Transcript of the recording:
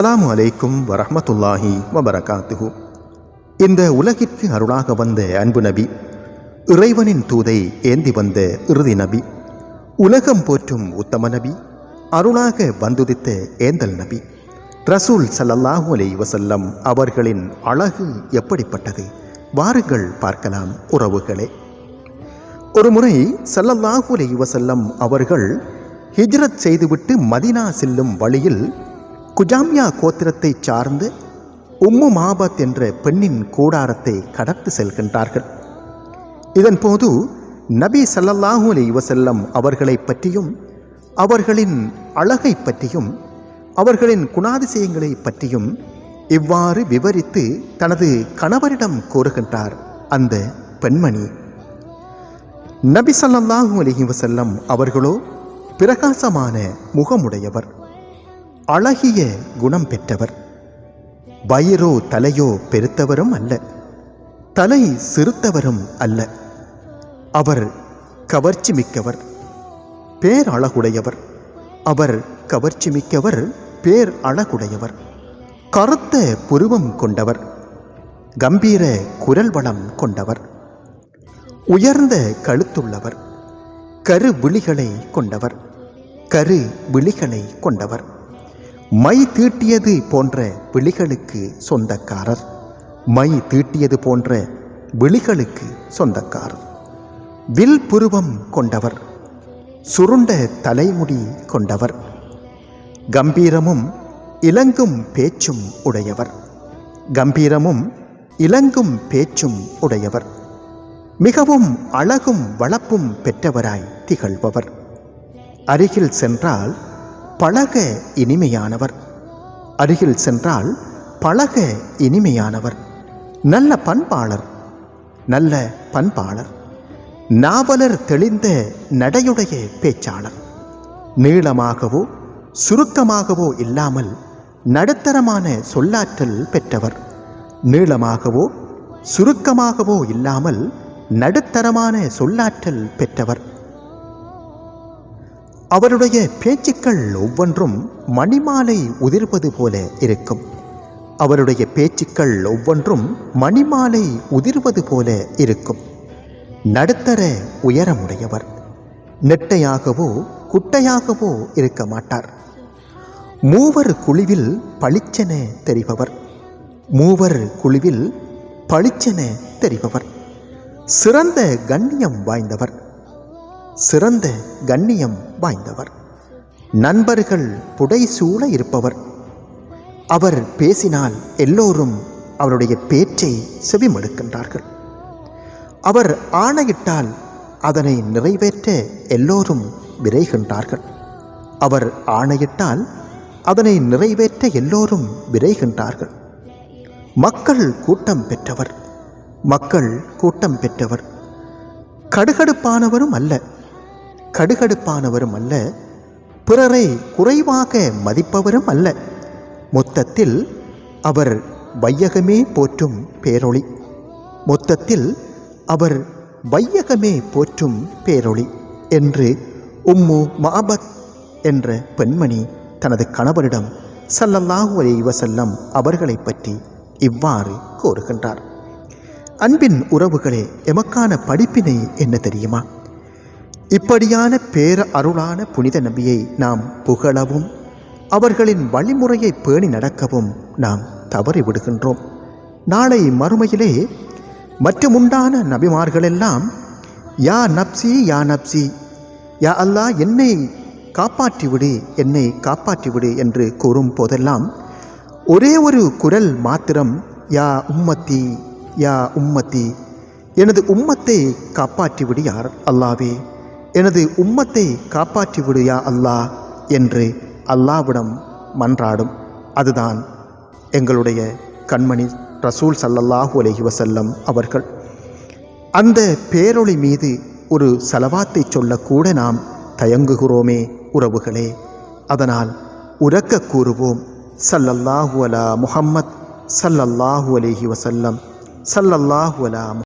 அலாம் அலைக்கும் வரமத்துல்லாஹி வபரகாத்துஹு. இந்த உலகிற்கு அருளாக வந்த அன்பு நபி இறைவனின் தூதை ஏந்தி வந்த இறுதி நபி உலகம் போற்றும் உத்தம நபி அருளாக வந்துதித்த ஏந்தல் நபி ரசூல் சல்லல்லாஹு அலை வசல்லம் அவர்களின் அழகு எப்படிப்பட்டது? வாருங்கள் பார்க்கலாம் உறவுகளே. ஒரு முறை சல்லல்லாஹு அலை வசல்லம் அவர்கள் ஹிஜ்ரத் செய்துவிட்டு மதினா செல்லும் வழியில் குஜாமியா கோத்திரத்தைச் சார்ந்து உம்மு மாபத் என்ற பெண்ணின் கூடாரத்தை கடத்து செல்கின்றார்கள். இதன் போது நபி சல்லல்லாஹு அலி வசல்லம் அவர்களை பற்றியும் அவர்களின் அழகை பற்றியும் அவர்களின் குணாதிசயங்களை பற்றியும் இவ்வாறு விவரித்து தனது கணவரிடம் கூறுகின்றார் அந்த பெண்மணி. நபி சல்லாஹூ அலைஹி வசல்லம் அவர்களோ பிரகாசமான முகமுடையவர். அழகிய குணம் பெற்றவர். வயிறோ தலையோ பெருத்தவரும் அல்ல. தலை சிறுத்தவரும் அல்ல. அவர் கவர்ச்சி மிக்கவர். பேரழகுடையவர் அவர் கவர்ச்சி மிக்கவர் பேர் அழகுடையவர். கருத்த புருவம் கொண்டவர். கம்பீர குரல் வளம் கொண்டவர். உயர்ந்த கழுத்துள்ளவர். கரு விழிகளை கொண்டவர். கரு விழிகளை கொண்டவர். மை தீட்டியது போன்ற விழிகளுக்கு சொந்தக்காரர். மை தீட்டியது போன்ற விழிகளுக்கு சொந்தக்காரர். வில் புருவம் கொண்டவர். சுருண்ட தலைமுடி கொண்டவர். கம்பீரமும் இலங்கும் பேச்சும் உடையவர். கம்பீரமும் இலங்கும் பேச்சும் உடையவர். மிகவும் அழகும் வளப்பும் பெற்றவராய் திகழ்பவர். அருகில் சென்றால் பழக இனிமையானவர். அருகில் சென்றால் பழக இனிமையானவர். நல்ல பண்பாளர் நல்ல பண்பாளர். நாவலர் தெளிந்த நடையுடைய பேச்சாளர். நீளமாகவோ சுருக்கமாகவோ இல்லாமல் நடுத்தரமான சொல்லாற்றல் பெற்றவர். நீளமாகவோ சுருக்கமாகவோ இல்லாமல் நடுத்தரமான சொல்லாற்றல் பெற்றவர். அவருடைய பேச்சுக்கள் ஒவ்வொன்றும் மணிமாலை உதிர்வது போல இருக்கும். அவருடைய பேச்சுக்கள் ஒவ்வொன்றும் மணிமாலை உதிர்வது போல இருக்கும். நடுத்தர உயரமுடையவர். நெட்டையாகவோ குட்டையாகவோ இருக்க மாட்டார். மூவர் குழுவில் பளிச்சென தெரிபவர். மூவர் குழுவில் பளிச்சென தெரிபவர். சிறந்த கண்ணியம் வாய்ந்தவர். சிறந்த கண்ணியம் வாய்ந்தவர். நண்பர்கள் புடைசூழ இருப்பவர். அவர் பேசினால் எல்லோரும் அவருடைய பேச்சை செவிமடுக்கின்றார்கள். அவர் ஆணையிட்டால் அதனை நிறைவேற்ற எல்லோரும் விரைகின்றார்கள். அவர் ஆணையிட்டால் அதனை நிறைவேற்ற எல்லோரும் விரைகின்றார்கள். மக்கள் கூட்டம் பெற்றவர். மக்கள் கூட்டம் பெற்றவர். கடுகடுப்பானவரும் அல்ல. கடுகடுப்பானவரும் அல்ல பிறரை குறைவாக மதிப்பவரும் அல்ல. மொத்தத்தில் அவர் வையகமே போற்றும் பேரொளி. மொத்தத்தில் அவர் வையகமே போற்றும் பேரொளி என்று உம்மு மாபத் என்ற பெண்மணி தனது கணவரிடம் சல்லல்லாஹு அலைஹி வஸல்லம் அவர்களை பற்றி இவ்வாறு கூறுகின்றார். அன்பின் உறவுகளே எமக்கான படிப்பினை என்ன தெரியுமா? இப்படியான பேர அருளான புனித நபியை நாம் புகழவும் அவர்களின் வழிமுறையை பேணி நடக்கவும் நாம் தவறி விடுகின்றோம். நாளை மறுமையிலே மற்றுமுண்டான நபிமார்களெல்லாம் யா நப்சி யா நப்சி யா அல்லா என்னை காப்பாற்றிவிடு என்னை காப்பாற்றிவிடு என்று கூறும் போதெல்லாம் ஒரே ஒரு குரல் மாத்திரம் யா உம்மத்தி யா உம்மத்தி எனது உம்மத்தை காப்பாற்றிவிடு யார்? அல்லாவே. எனது உம்மத்தை காப்பாற்றி விடுயா அல்லாஹ் என்று அல்லாவிடம் மன்றாடும். அதுதான் எங்களுடைய கண்மணி ரசூல் சல்லல்லாஹு அலஹி வசல்லம் அவர்கள். அந்த பேரொளி மீது ஒரு செலவாத்தை சொல்லக்கூட நாம் தயங்குகிறோமே உறவுகளே. அதனால் உறக்க கூறுவோம். சல்லல்லாஹு அலா முஹம்மத் சல்லல்லாஹு அலைஹி வசல்லம் சல்லல்லாஹு அலா